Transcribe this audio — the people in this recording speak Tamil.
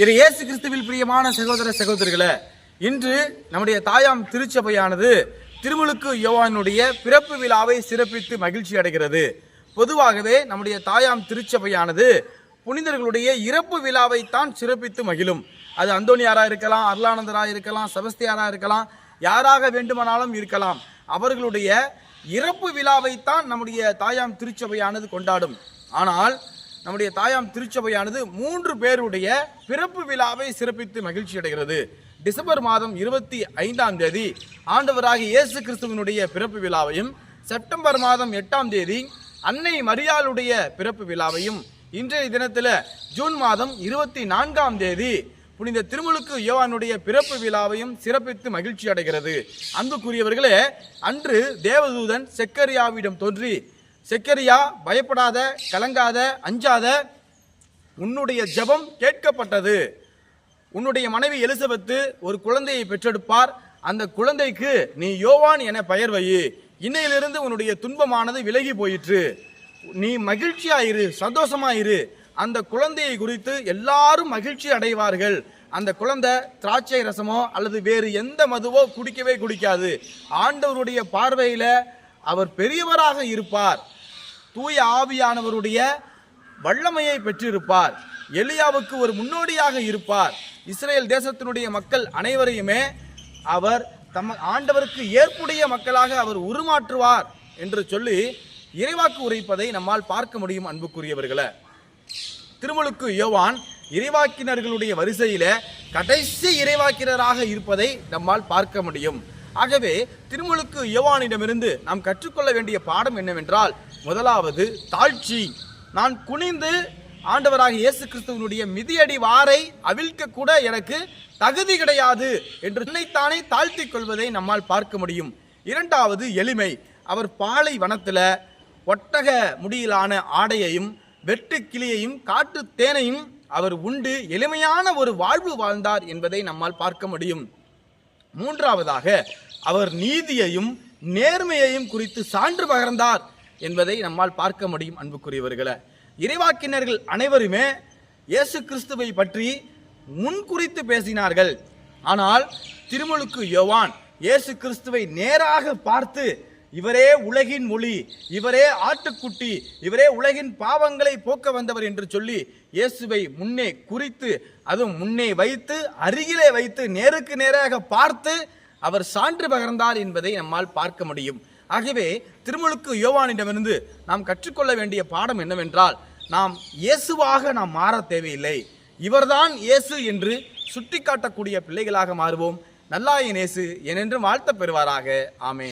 இது இயேசு கிறிஸ்துவில் பிரியமான சகோதர சகோதரிகளே இன்று நம்முடைய தாயாம் திருச்சபையானது திருமுழுக்கு யோவானுடைய பிறப்பு விழாவை சிறப்பித்து மகிழ்ச்சி அடைகிறது. பொதுவாகவே நம்முடைய தாயாம் திருச்சபையானது புனிதர்களுடைய இறப்பு விழாவை தான் சிறப்பித்து மகிழும். அது அந்தோனியாராக இருக்கலாம் அருளானந்தராக இருக்கலாம் செபஸ்தியாராக இருக்கலாம் யாராக வேண்டுமானாலும் இருக்கலாம். அவர்களுடைய இறப்பு விழாவைத்தான் நம்முடைய தாயாம் திருச்சபையானது கொண்டாடும். ஆனால் நம்முடைய தாயாம் திருச்சபையானது மூன்று பேருடைய பிறப்பு விழாவை சிறப்பித்து மகிழ்ச்சி அடைகிறது. டிசம்பர் மாதம் இருபத்தி ஐந்தாம் தேதி ஆண்டவராக இயேசு கிறிஸ்துவனுடைய பிறப்பு விழாவையும் செப்டம்பர் மாதம் எட்டாம் தேதி அன்னை மரியாளுடைய பிறப்பு விழாவையும் இன்றைய தினத்தில் ஜூன் மாதம் இருபத்தி நான்காம் தேதி புனித திருமுழுக்கு யோவானுடைய பிறப்பு விழாவையும் சிறப்பித்து மகிழ்ச்சி அடைகிறது. அன்புக்குரியவர்களே அன்று தேவதூதன் செக்கரியாவிடம் தோன்றி செக்கரியா பயப்படாத கலங்காத அஞ்சாத உன்னுடைய ஜெபம் கேட்கப்பட்டது. உன்னுடைய மனைவி எலிசபெத்து ஒரு குழந்தையை பெற்றெடுப்பார். அந்த குழந்தைக்கு நீ யோவான் என பெயர் வை இன்னையிலிருந்து உன்னுடைய துன்பமானது விலகி போயிற்று. நீ மகிழ்ச்சியாயிரு சந்தோஷமாயிரு. அந்த குழந்தையை குறித்து எல்லாரும் மகிழ்ச்சி அடைவார்கள். அந்த குழந்தை திராட்சை ரசமோ அல்லது வேறு எந்த மதுவோ குடிக்கவே குடிக்காது. ஆண்டவருடைய பார்வையில் அவர் பெரியவராக இருப்பார். தூய ஆவியானவருடைய வல்லமையை பெற்றிருப்பார். எலியாவுக்கு ஒரு முன்னோடியாக இருப்பார். இஸ்ரேல் தேசத்தினுடைய மக்கள் அனைவரையுமே அவர் தம் ஆண்டவருக்கு ஏற்புடைய மக்களாக அவர் உருமாற்றுவார் என்று சொல்லி இறைவாக்கு உரைப்பதை நம்மால் பார்க்க முடியும் அன்புக்குரியவர்களை. திருமுழுக்கு யோவான் இறைவாக்கினர்களுடைய வரிசையில கடைசி இறைவாக்கினராக இருப்பதை நம்மால் பார்க்க முடியும். ஆகவே திருமுழுக்கு யோவானிடமிருந்து நாம் கற்றுக்கொள்ள வேண்டிய பாடம் என்னவென்றால் முதலாவது தாழ்ச்சி. நான் குனிந்து ஆண்டவராக இயேசு கிறிஸ்துவனுடைய மிதியடி வாரை அவிழ்க்க கூட எனக்கு தகுதி கிடையாது என்று தன்னைத்தானே தாழ்த்திக் கொள்வதை நம்மால் பார்க்க முடியும். இரண்டாவது எளிமை. அவர் பாலை வனத்தில் ஒட்டக முடியிலான ஆடையையும் வெட்டு கிளியையும் காட்டு தேனையும் அவர் உண்டு எளிமையான ஒரு வாழ்வு வாழ்ந்தார் என்பதை நம்மால் பார்க்க முடியும். மூன்றாவதாக அவர் நீதியையும் நேர்மையையும் குறித்து சான்று பகர்ந்தார். என்பதை நம்மால் பார்க்க முடியும் அன்புக்குரியவர்களை. இறைவாக்கினர்கள் அனைவருமே இயேசு கிறிஸ்துவை பற்றி முன் குறித்து பேசினார்கள். ஆனால் திருமுழுக்கு யோவான் இயேசு கிறிஸ்துவை நேராக பார்த்து இவரே உலகின் மொழி இவரே ஆட்டுக்குட்டி இவரே உலகின் பாவங்களை போக்க வந்தவர் என்று சொல்லி இயேசுவை முன்னே குறித்து அதுவும் முன்னே வைத்து அருகிலே வைத்து நேருக்கு நேராக பார்த்து அவர் சான்று பகர்ந்தார் என்பதை நம்மால் பார்க்க முடியும். ஆகவே திருமுழுக்கு யோவானிடமிருந்து நாம் கற்றுக்கொள்ள வேண்டிய பாடம் என்னவென்றால் நாம் இயேசுவாக நாம் மாற தேவையில்லை. இவர்தான் இயேசு என்று சுட்டிக்காட்டக்கூடிய பிள்ளைகளாக மாறுவோம். நல்லாயின் இயேசு எனென்றும் வாழ்த்த பெறுவாராக. ஆமே